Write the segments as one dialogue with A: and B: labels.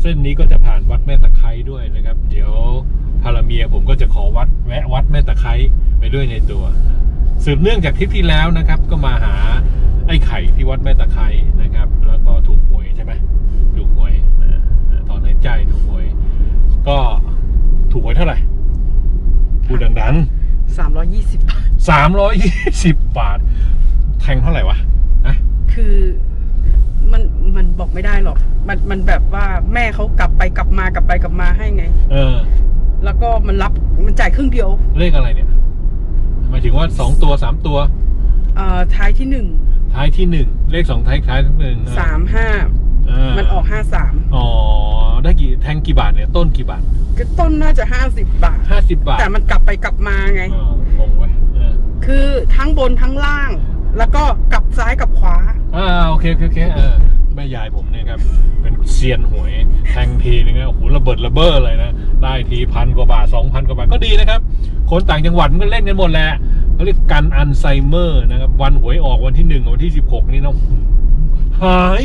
A: เส้นนี้ก็จะผ่านวัดแม่ตะไคร้ด้วยนะครับ เดี๋ยวพาราเมียผมก็จะขอวัดแวะวัดแม่ตะไคร้ไปด้วยในตัว สืบเนื่องจากทริปที่แล้วนะครับ ก็มาหาไอ้ไข่ที่วัดแม่ตะไคร้นะครับ แล้วก็ถูกหวยใช่ไหมถูกหวยนะตอนหายใจถูกหวย ก็ถูกหวยเท่าไหร่พูดดัง
B: 320บาท
A: ๆสามร้อยยี่สิบบาทแทงเท่าไหร่วะนะ
B: คือ มันมันบอกไม่ได้หรอก มันมันแบบว่าแม่เขากลับไปกลับมากลับไปกลับมาให้ไง
A: เออ
B: แล้วก็มันรับมันจ่ายครึ่งเดียว
A: เลขอะไรเนี่ยหมายถึงว่าสองตัวสามตัว
B: เอ่อท้ายที่หนึ่ง
A: ท้ายที่หนึ่งเลขสองท้ายท้ายที่หนึ่ง
B: สามห้า
A: เออ
B: มันออกห้าสาม
A: อ๋อได้กี่แทงกี่บาทเนี่ยต้นกี่บาท
B: ก็ต้นน่าจะห้าสิบบาท
A: ห้าสิบบาท
B: แต่มันกลับไปกลับมาไง
A: อ๋องงไว้ยเออ
B: คือทั้งบนทั้งล่าง แล้วก็กลับซ้ายกลับขวา
A: อ่าโอเคโอเคโอเคเออแม่ยายผมเนี่ยครับเป็นเซียนหวยแทงทีนึงนะโอ้โหระเบิดระเบ้อเลยนะได้ทีพันกว่าบาทสองพันกว่าบาทก็ดีนะครับ คนต่างจังหวัดมันก็เล่นกันหมดแหละเขาเรียกกันอัลไซเมอร์นะครับวันหวยออกวันที่หนึ่งกับวันที่สิบหกนี่นะหาย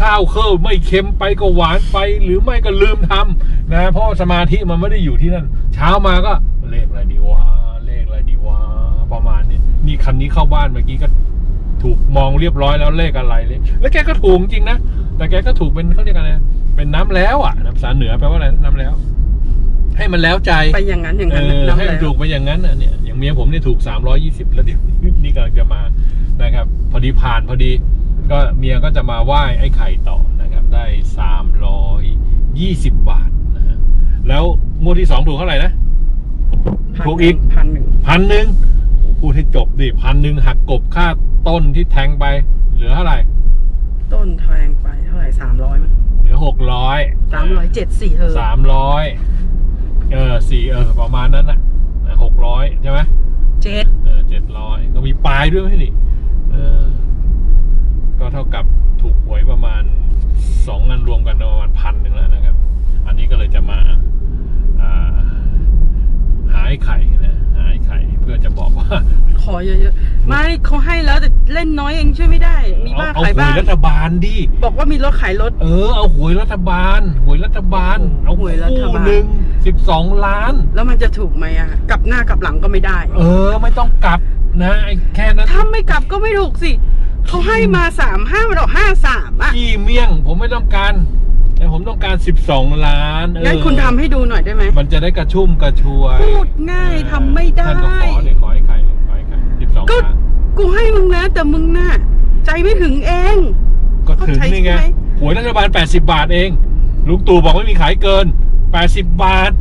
A: ข้าวเคอไม่เค็มไปก็หวานไป หรือไม่ก็ลืมทำนะเพราะสมาธิมันไม่ได้อยู่ที่นั่น เช้ามาก็เลขอะไรดีวะเลขอะไรดีวะประมาณนี้นี่คันนี้เข้าบ้านเมื่อกี้ก็ ถูกมองเรียบร้อยแล้วเลขอะไรเลย แล้วแกก็ถูกจริงนะ แต่แกก็ถูกเป็นเขาเรียกอะไรนะเป็นน้ำแล้วอะน้ำภาษาเหนือแปลว่าอะไรน้ำแล้ว ให้มันแล้วใจ
B: ไปอย่างนั้นอย่าง
A: เอ
B: นั้น
A: อ
B: น้ำ
A: ให้มัน
B: แล้ว
A: ถูกไปอย่างนั้นอะเนี่ยอย่างเมียผมเนี่ยถูก320แล้วเดี๋ยวนี่กำลังจะมานะครับ พอดีผ่านพอดี ก็เมียก็จะมาไหว้ไอ้ไข่ต่อนะครับ ได้320บาทนะฮะแล้วงวดที่สองถูกเท่าไหร่นะถูกอีก
B: พันหนึ่ง
A: พันหนึ่งโอ้พูดให้จบดิพันหนึ่งหักกบค่า ต้นที่แทงไป เหลือเท่าไหร่
B: ต้นแทงไปเท่าไหร่สามร้อยมั้ง
A: เหลือหกร้อย
B: สามร้อยเจ็ดสี่เธอ
A: สามร้อยเออสี่เออประมาณนั้นน่ะหกร้อยใช่ไหม
B: เจ็ด
A: เออเจ็ดร้อยก็มีปลายด้วยไหมนี่เออก็เท่ากับถูกหวยประมาณสองงานรวมกันประมาณพันหนึ่งแล้วนะครับ อันนี้ก็เลยจะมาอ่าหาไอ้ไข่นะหาไอ้ไข่เพื่อจะบอกว่า
B: ขอเยอะๆ ไม่เขาให้แล้วแต่เล่นน้อยเองช่วยไม่ได้ มีบ้าง
A: เอา
B: ขาย
A: หว
B: บ้ายง
A: รัฐบาลดิ
B: บอกว่ามีรถขายรถ
A: เออ เอาหวยรัฐบาล หวยรัฐบาล
B: โอ้
A: เอา
B: โหหวยรัฐ
A: คู่
B: บาล
A: หนึ่งสิบสองล้าน
B: แล้วมันจะถูกไหมอะ กลับหน้ากลับหลังก็ไม่ได้
A: เออ ไม่ต้องกลับนะไอ้แค่นั้น
B: ถ้าไม่กลับก็ไม่ถูกสิเขาให้มาสามห้ามันออกห้าสามอะ
A: ขี้เมี่ยง ผมไม่ต้องการแต่ผมต้องการสิบสองล้านเออ
B: งั้นคุณทำให้ดูหน่อยได้ไหม
A: มันจะได้กระชุ่มกระชวย
B: พูดง่ายทำไม่ได้
A: ท่านก็ขอเนี่ยขอให้ไข่ขอให้ไข่สิบสอง
B: ก็
A: ล้าน
B: กูให้มึงนะแต่มึงน่ะใจไม่ถึงเอง
A: ก็ถึง
B: เข้าใจ
A: นี่ไง
B: ใช่ไหม
A: หวยรัฐบาล 80 บาทเอง ลุงตู่บอกไม่มีขายเกิน 80 บาท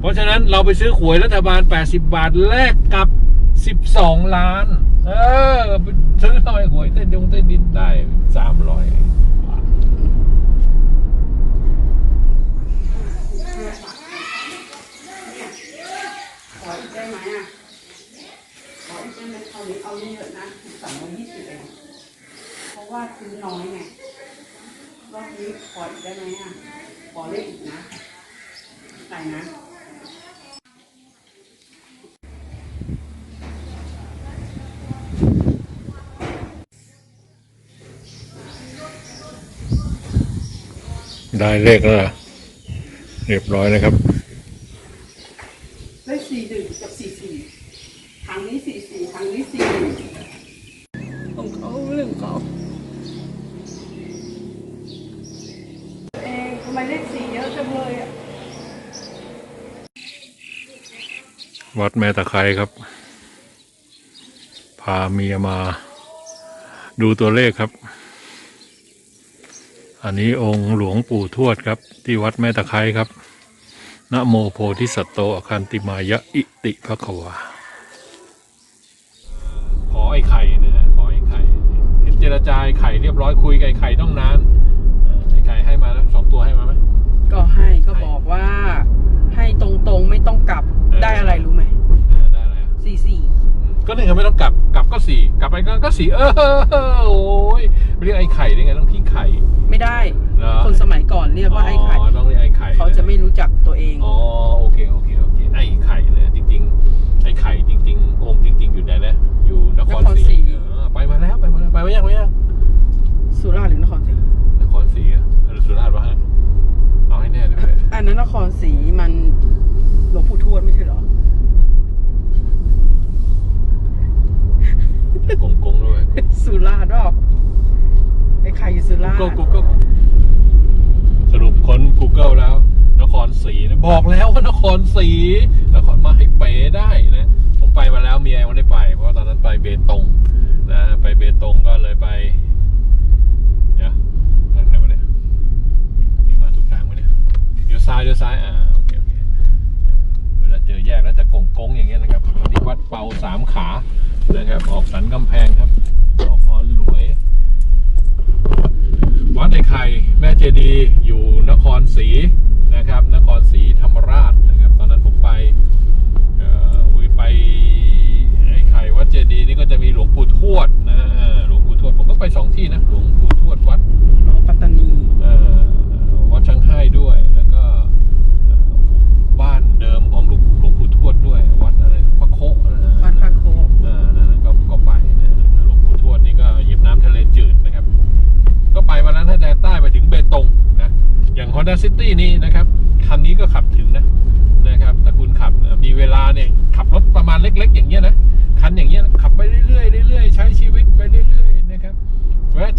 A: เพราะฉะนั้นเราไปซื้อหวยรัฐบาล 80 บาทแลกกับ 12 ล้าน เออไปซื้อทำไมหวยเต้นดงเต้นดินได้ 300บาท
B: ขออีกได้ไหมอะ ขออีกได้ไหมเอานี้เอานี้เยอะนะสองร้อยยี่สิบเองเพราะว่าซื้อน้อยไง รอบนี้ขออีกได้ไหมอะ ขอเลขอีกนะใส่นะ
A: ได้เลขแล้วเรียบร้อยนะครับ
B: เลขสี่หนึ่งกับสี่สี่ทางนี้สี่สี่ทางนี้สี่หนึ่งของเขาเรื่องเขาเองทำไมเลขสี่เยอะจังเลยอะ
A: วัดแม่ตะไคร้ครับ พาเมียมา ดูตัวเลขครับ อันนี้องค์หลวงปู่ทวดครับ ที่วัดแม่ตะไคร้ครับนะโมโพธิสัตโตอคันติมายะอิติภควาขอไอ้ไข่นะฮะขอไอ้ไข่เห็นเจรจาไอ้ไข่เรียบร้อยคุยกับไอ้ไข่ต้องนานเออไอ้ไข่ให้มาแล้วสองตัวให้มาไหม
B: ก็ให้ก็บอกว่า ให้ตรงๆไม่ต้องกลับ
A: เออ
B: ได้อะไรรู้ไหม
A: เออได้อะไรอะ
B: สี่สี่
A: ก็นี่ไงไม่ต้องกลับกลับก็สี่กลับไปก็ก็สี่เออโอ้ยเรียกไอ้ไข่ได้ไงต้องพี่ไข่
B: ไม่ได้
A: เหรอ
B: คนสมัยก่อนเรียกว่าไอ้ไข่
A: อ๋อต้องเรียกไอ้ไข่
B: เขาจะไม่รู้จักตัวเอง
A: อ๋อโอเคโอเคโอเคไอ้ไข่เลยจริง ๆ ไอ้ไข่จริง ๆ องค์จริง ๆ อยู่ไหนนะอยู่นคร
B: นคร
A: ศ
B: ศรี
A: รีเออไปมาแล้วไปมาแล้วไปมายังไปยัง
B: สุราษฎร์หรือนครศรี
A: นครศรีอะเออสุราษฎร์วะฮะเอาให้ ครศรีนครมาให้เป๋ได้นะผมไปมาแล้วเมียไม่ได้ไป เพราะตอนนั้นไปเบตงนะไปเบตงก็เลยไปเดี๋ยวทางไหนวะเนี่ยนี่มาถูกทางไหมเนี่ยเดี๋ยวซ้ายเดี๋ยวซ้ายอ่าโอเคโอเคเวลาเจอแยกแล้วจะโกงๆอย่างเงี้ยนะครับวันนี้วัดเป่าสามขานะครับออกสันกำแพงครับออกออนหลวยวัดไอ้ไข่แม่เจดีย์อยู่นครศรี นะครับ นครศรีธรรมราชนะครับ ตอนนั้นผมไปเอ่อไปไอ้ไข่วัดเจดีย์นี่ก็จะมีหลวงปู่ทวดนะหลวงปู่ทวดผมก็ไปสองที่นะหลวงปู่ทวดวัด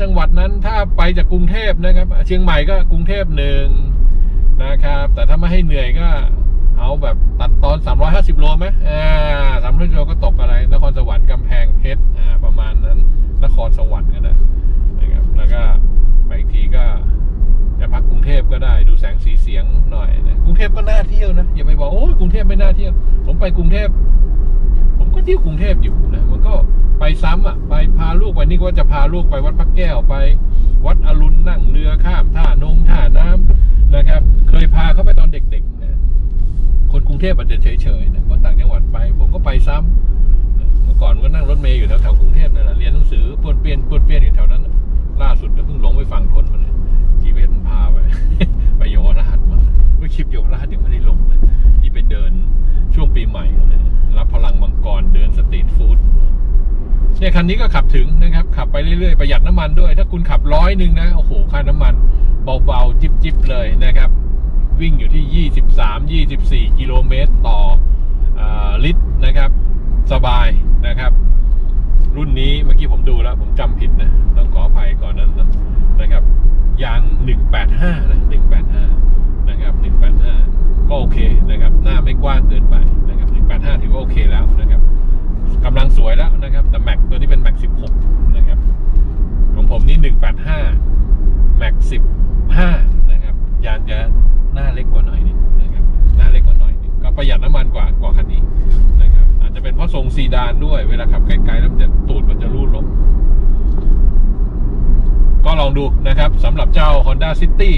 A: จังหวัดนั้นถ้าไปจากกรุงเทพนะครับ เชียงใหม่ก็กรุงเทพหนึ่งนะครับ แต่ถ้าไม่ให้เหนื่อยก็เอาแบบตัดตอน 350 โลไหมอ่าสามร้อยโลก็ตกอะไร นครสวรรค์กำแพงเพชรอ่าประมาณนั้น นครสวรรค์ก็ได้นะครับ แล้วก็ไปอีกทีก็จะพักกรุงเทพก็ได้ดูแสงสีเสียงหน่อยนะกรุงเทพก็น่าเที่ยวนะอย่าไปบอกโอ้ยกรุงเทพไม่น่าเที่ยว ผมไปกรุงเทพ เที่ยวกรุงเทพอยู่นะมันก็ไปซ้ำอะไปพาลูกวันนี้ก็จะพาลูกไปวัดพระแก้วไป วัดอรุณนั่งเรือข้ามท่านงท่าน้ำนะครับ เคยพาเขาไปตอนเด็กๆนะคนกรุงเทพอาจจะเฉยๆนะคนต่างจังหวัดไป ผมก็ไปซ้ำนะเมื่อก่อนก็นั่งรถเมล์อยู่แถวๆกรุงเทพนั่นแหละเรียนหนังสือปวนเปี้ยนปวนเปี้ยนอยู่แถวนั้นล่าสุดก็เพิ่งหลงไป เนี่ยคันนี้ก็ขับถึงนะครับ ขับไปเรื่อยๆประหยัดน้ำมันด้วย ถ้าคุณขับร้อยหนึ่งนะโอ้โหค่าน้ำมันเบาๆจิบๆเลยนะครับ วิ่งอยู่ที่ 23 24 กิโลเมตรต่ออลิตรนะครับ สบายนะครับ รุ่นนี้เมื่อกี้ผมดูแล้ว ผมจำผิดนะ ต้องขออภัยก่อนนั้นนะนะครับยาง 185 นะ 185 นะครับ 185 ก็โอเคนะครับ หน้าไม่กว้างเกินไปนะครับ 185 ถือว่าโอเคแล้วนะครับ กำลังสวยแล้วนะครับ แต่แม็กตัวนี้เป็นแม็ก16นะครับ ของผมนี่185แม็ก15นะครับ ยางจะหน้าเล็กกว่าหน่อยนึงนะครับ หน้าเล็กกว่าหน่อยนึงก็ประหยัดน้ำมันกว่ากว่าคันนี้นะครับ อาจจะเป็นเพราะทรงซีดานด้วย เวลาขับไกลๆแล้วมันจะตูดมันจะรูดลง ก็ลองดูนะครับสำหรับเจ้า Honda City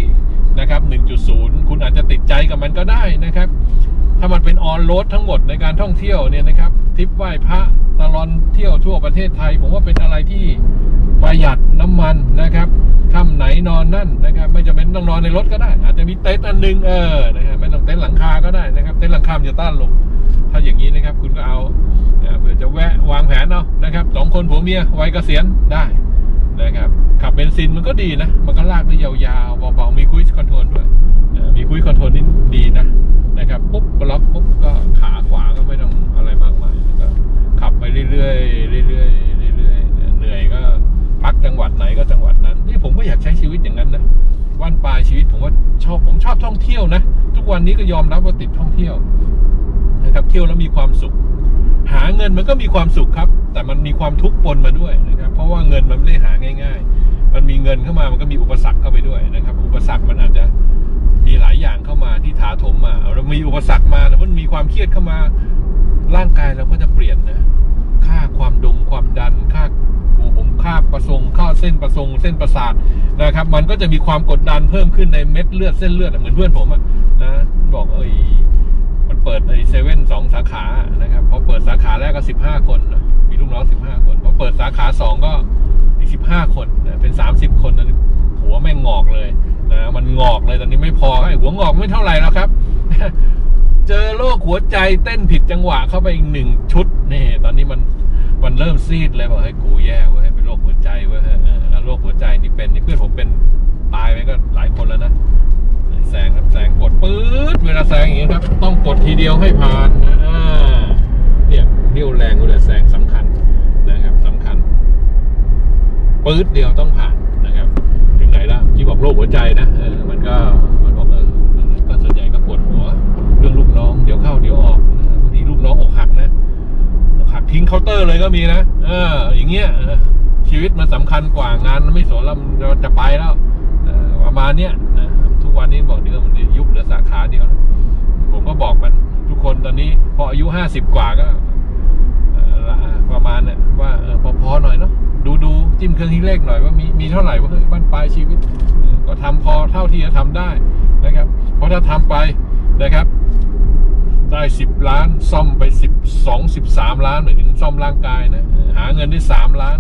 A: นะครับ 1.0 คุณอาจจะติดใจกับมันก็ได้นะครับ ถ้ามันเป็นออนโรดทั้งหมดในการท่องเที่ยวเนี่ยนะครับ ทริปไหว้พระตลอนเที่ยวทั่วประเทศไทย ผมว่าเป็นอะไรที่ประหยัดน้ำมันนะครับค่ำไหนนอนนั่นนะครับไม่จำเป็นต้องนอนในรถก็ได้ อาจจะมีเต็นท์อันหนึงเออนะครับไม่ต้องเต็นท์หลังคาก็ได้นะครับ เต็นท์หลังคามจะต้านลมถ้าอย่างนี้นะครับ คุณก็เอาเผื่อจะแวะวางแผนเอานะครับสองคนผัวเมียวัยเกษียณได้นะครับขับเบนซินมันก็ดีนะ มันก็ลากได้ยาวๆเบาๆมีคุยคอนโทรลด้วยมีคุยคอนโทรลนี่ดีนะนะครับปุ๊บก็ล็อกปุ๊บก็ ชอบผมชอบท่องเที่ยวนะ ทุกวันนี้ก็ยอมรับว่าติดท่องเที่ยวนะครับเที่ยวแล้วมีความสุข หาเงินมันก็มีความสุขครับ แต่มันมีความทุกข์ปนมาด้วยนะครับ เพราะว่าเงินมันไม่ได้หาง่าย ๆ มันมีเงินเข้ามามันก็มีอุปสรรคเข้าไปด้วยนะครับ อุปสรรคมันอาจจะมีหลายอย่างเข้ามาที่ถาโถมมาเรามีอุปสรรคมาแล้วมันมีความเครียดเข้ามาร่างกายเราก็จะเปลี่ยนนะ ค่าความดงความดันค่า โอ้ผมค่าประสงค่าเส้นประสงเส้นประสาทนะครับ มันก็จะมีความกดดันเพิ่มขึ้นในเม็ดเลือดเส้นเลือดเหมือนเพื่อนผมอะนะบอกเอ้ยมันเปิดในเซเว่นสองสาขานะครับพอเปิดสาขาแรกก็สิบห้าคนมีลูกน้องสิบห้าคนพอเปิดสาขาสองก็อีกสิบห้าคนนะเป็นสามสิบคนนะหัวแม่งงอกเลยนะมันงอกเลยตอนนี้ไม่พอไอ้หัวงอกไม่เท่าไหร่แล้วครับเจอโรคหัวใจเต้นผิดจังหวะเข้าไปอีกหนึ่งชุดนี่ตอนนี้มัน มันเริ่มซีดเลยบอกให้กูแย่เว้ยเป็นโรคหัวใจเว้ยเออแล้วโรคหัวใจที่เป็นนี่เพื่อนผมเป็นตายไปก็หลายคนแล้วนะแซงครับแซงกดปื๊ดเวลาแซงอย่างนี้ครับ ต้องกดทีเดียวให้ผ่านอ่าเนี่ยเรี่ยวแรงเวลาแซงสำคัญนะครับสำคัญปื๊ดเดียวต้องผ่านนะครับ ถึงไหนแล้วที่บอกโรคหัวใจนะเออมันก็มันบอกเออก็ส่วนใหญ่ก็ปวดหัว เรื่องลูกน้องิงเคาน์เตอร์เลยก็มีนะเออ อย่างเงี้ยชีวิตมันสำคัญกว่างานมันไม่สนแล้วมันเราจะไปแล้วประมาณเนี้ยนะทุกวันนี้บอกเดี๋ยวมันยุบเหลือสาขาเดียวแล้วผมก็บอกมันทุกคนตอนนี้ พออายุห้าสิบกว่าก็ประมาณเนี่ยว่าเอพอๆหน่อยเนาะดูดูจิ้มเครื่องคิดเลขหน่อยว่ามีมีเท่าไหร่ว่าเฮ้ยบ้านปลายชีวิต ก็ทำพอเท่าที่จะทำได้นะครับ เพราะถ้าทำไปนะครับ ได้สิบล้าน ซ่อมไปสิบสองสิบสามล้านหมายถึงซ่อมร่างกายนะ หาเงินได้สามล้าน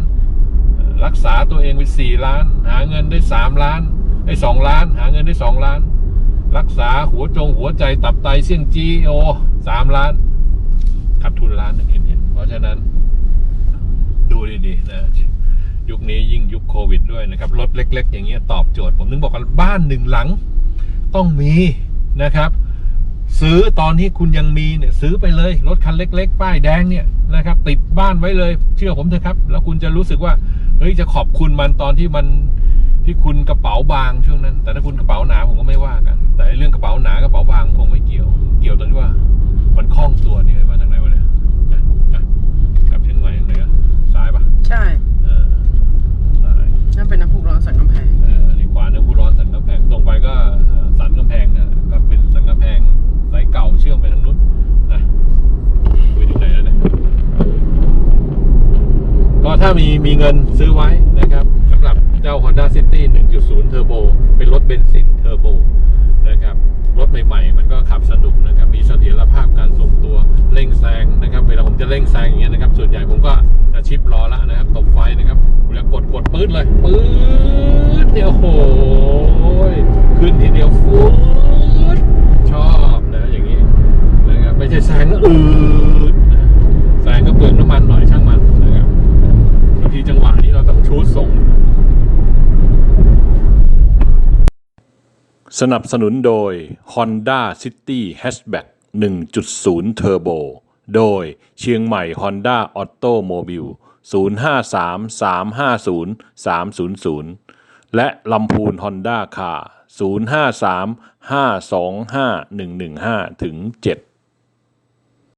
A: รักษาตัวเองไปสี่ล้าน หาเงินได้สามล้านได้สองล้าน หาเงินได้สองล้าน รักษาหัวจงหัวใจตับไตเสี่ยงจีโอสามล้านขาดทุนล้านหนึ่งเห็นเห็นเพราะฉะนั้นดูดีๆนะยุคนี้ยิ่งยุคโควิดด้วยนะครับรถเล็ก ๆ อย่างเงี้ยตอบโจทย์ ผมนึกบอกว่าบ้านหนึ่งหลัง ต้องมีนะครับ ซื้อตอนที่คุณยังมีเนี่ยซื้อไปเลยรถคันเล็ก ๆ ป้ายแดงเนี่ยนะครับ ติดบ้านไว้เลย เชื่อผมเถอะครับ แล้วคุณจะรู้สึกว่าเฮ้ยจะขอบคุณมันตอนที่มันที่คุณกระเป๋าบางช่วงนั้น แต่ถ้าคุณกระเป๋าหนาผมก็ไม่ว่ากัน แต่เรื่องกระเป๋าหนากระเป๋าบางคงไม่เกี่ยว เกี่ยวตรงที่ว่า มันคล่องตัวนี่มาทางไหนวะเนี่ยอะอะกลับเชียงใหม่ทางไหนอะซ้ายปะ
B: ใช่
A: เออซ้าย
B: นั่นเป็นน้ำพุร้อนสันกำแพง
A: เออนี่ขวาเนื้อผู้ร้อนสันกำแพงตรงไปก็เอ่อสันกำแพงนะก็เป็นสันกำแพงสายเก่าเชื่อมไปทางนู้นนะคุยถึงไหนแล้วเนี่ยก็ถ้า มีเงินซื้อไว้นะครับสำหรับเจ้า Honda City 1.0 Turbo เป็นรถเบนซินเทอร์โบนะครับรถใหม่ๆ มันก็ขับสนุกนะครับมีเสถียรภาพการทรงตัวเร่งแซงนะครับเวลาผมจะเร่งแซงอย่างเงี้ยนะครับส่วนใหญ่ผมก็จะชิปรอแล้วนะครับตบไฟนะครับผมจะกดกดปื๊ดเลยปื๊ดเนี่ยโอ้โหขึ้นทีเดียวฟูดชอบนะอย่างนี้นะครับไม่ใช่แซงแล้วอืดนะแซงก็เปลืองน้ำมันหน่อยช่างมันนะครับบางทีจังหวะนี้เราต้องชูดส่ง สนับสนุนโดย Honda City Hatchback 1.0 Turbo โดยเชียงใหม่ Honda Automobile 053 350 300 และลำพูน Honda Car 053-525-115-7